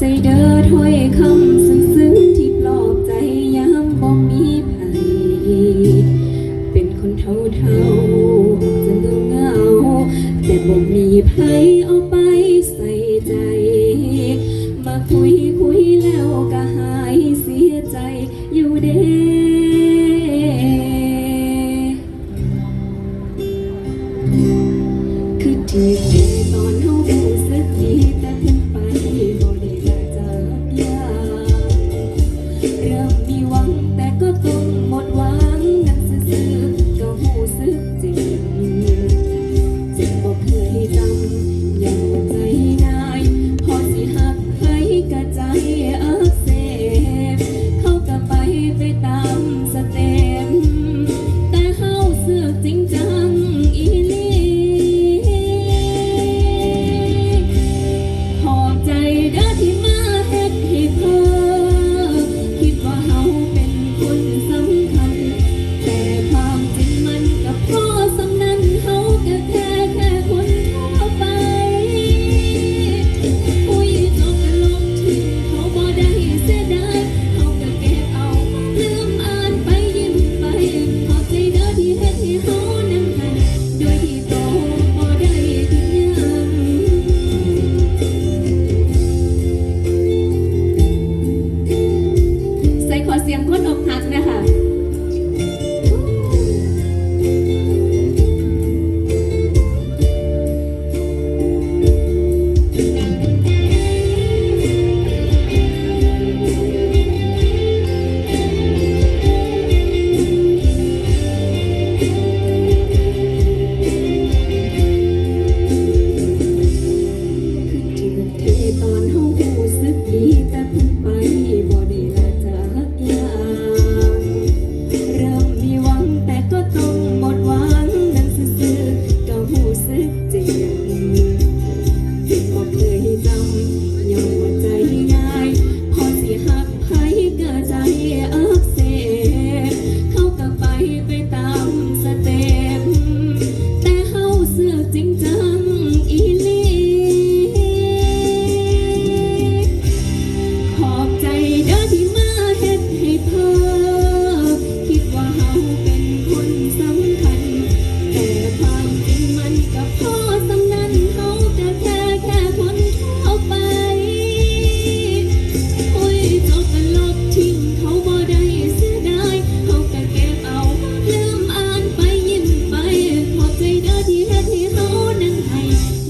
ใจเด้อถ้ยคำซึ้งๆที่ปลอบใจยามบ่มีไผเป็นคนเท่าเท่าจะงาเงาแต่บ่มีไผเอาไปใส่ใจ มาคุยคุแล้วก็หายเสียใจอยู่เด้คือที่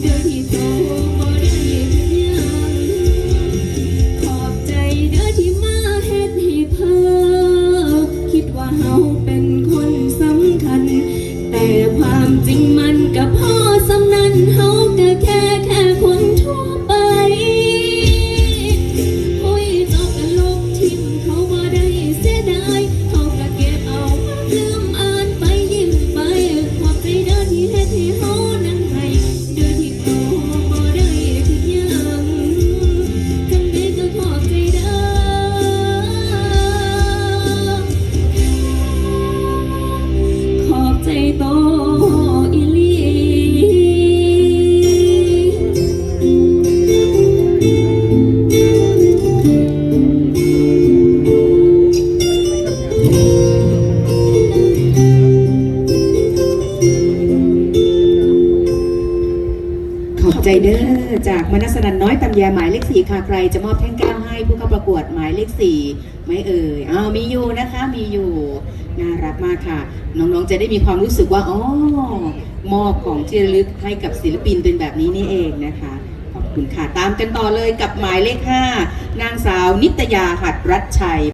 dirty ใจเด้อจากมนัสนันน้อยตำแยหมายเลขสี่ค่ะใคร จะมอบแท่งแก้วให้ผู้เข้าประกวดหมายเลขสี่ไม่เอ่ยอ้าวมีอยู่นะคะมีอยู่น่ารักมากค่ะ น้องๆจะได้มีความรู้สึกว่าอ๋อมอบของที่ระลึกให้กับศิลปินเป็นแบบนี้นี่เองนะคะขอบคุณค่ะตามกันต่อเลยกับหมายเลขห้านางสาวนิตยาหัดรัชชัย